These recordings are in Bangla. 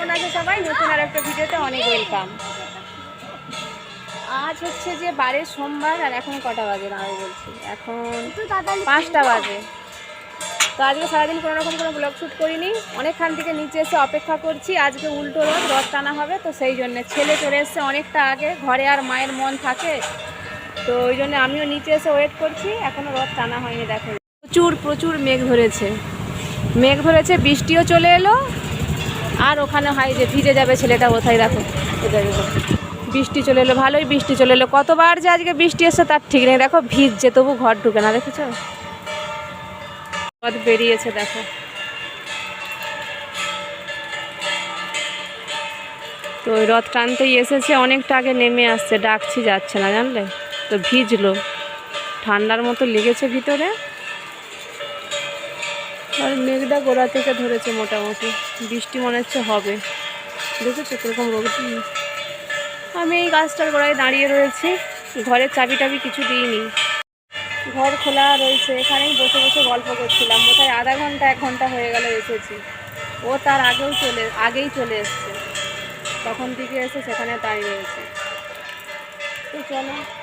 কেমন আছে সবাই? নতুন আর একটা ভিডিওতে অনেক ওয়েলকাম আজ হচ্ছে যে বারের সোমবার আর এখন কটা বাজে না আমি বলছি। এখন পাঁচটা বাজে। তো আজকে সারাদিন কোনো রকম কোনো ব্লগ শ্যুট করিনি। অনেকখান থেকে নিচে এসে অপেক্ষা করছি। আজকে উল্টো রথ রথ টানা হবে তো সেই জন্যে ছেলে চলে এসছে অনেকটা আগে। ঘরে আর মায়ের মন থাকে তো ওই জন্য আমিও নিচে এসে ওয়েট করছি। এখনও রথ টানা হয়নি দেখো। প্রচুর প্রচুর মেঘ ধরেছে। মেঘ ধরেছে বৃষ্টিও চলে এলো। আর ওখানে হয় যে ভিজে যাবে ছেলেটা কোথায়, দেখো। বৃষ্টি চলে এলো, ভালোই বৃষ্টি চলে এলো। কতবার যে আজকে বৃষ্টি এসছে তার ঠিক নেই। দেখো, ভিজছে, তবু ঘর ঢুকে না, দেখেছ? পথ বেরিয়েছে, দেখো। তো ওই রথ টানতেই এসেছে, অনেকটা আগে নেমে আসছে, ডাকছি, যাচ্ছে না, জানলে? তো ভিজলো। ঠান্ডার মতো লেগেছে ভিতরে। আর মেঘটা গোড়া থেকে ধরেছে মোটামুটি। বৃষ্টি মনে হচ্ছে হবে। দেখেছ কীরকম রোগ আমি এই গাছটার গোড়ায় দাঁড়িয়ে রয়েছি। ঘরের চাবি টাবি কিছু দিইনি। ঘর খোলা রয়েছে। এখানেই বসে বসে গল্প করছিলাম। বোধহয় আধা ঘণ্টা, এক ঘণ্টা হয়ে গেল এসেছি। ও তার আগেও চলে, আগেই চলে এসছে। তখন দিকে এসে সেখানে দাঁড়িয়ে রয়েছে। তো চলো।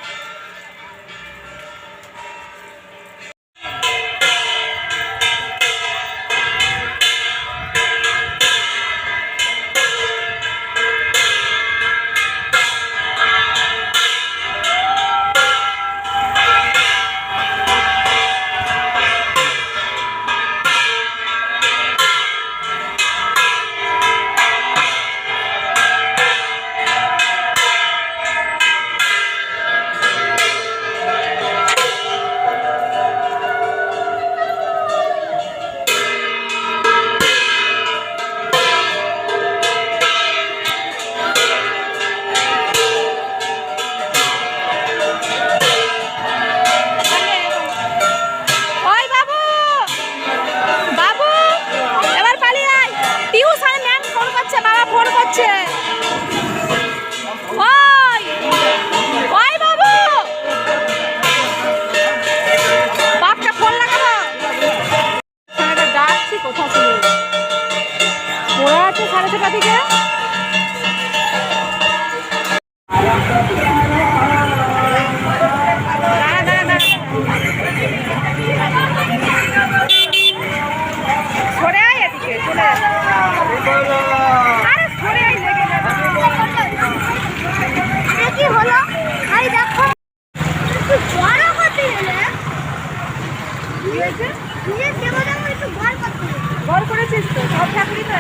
আছে সাড়ে ছটা থেকে? দাঁড়া দাঁড়া ঘর করেছিস তো সব চাকরি তো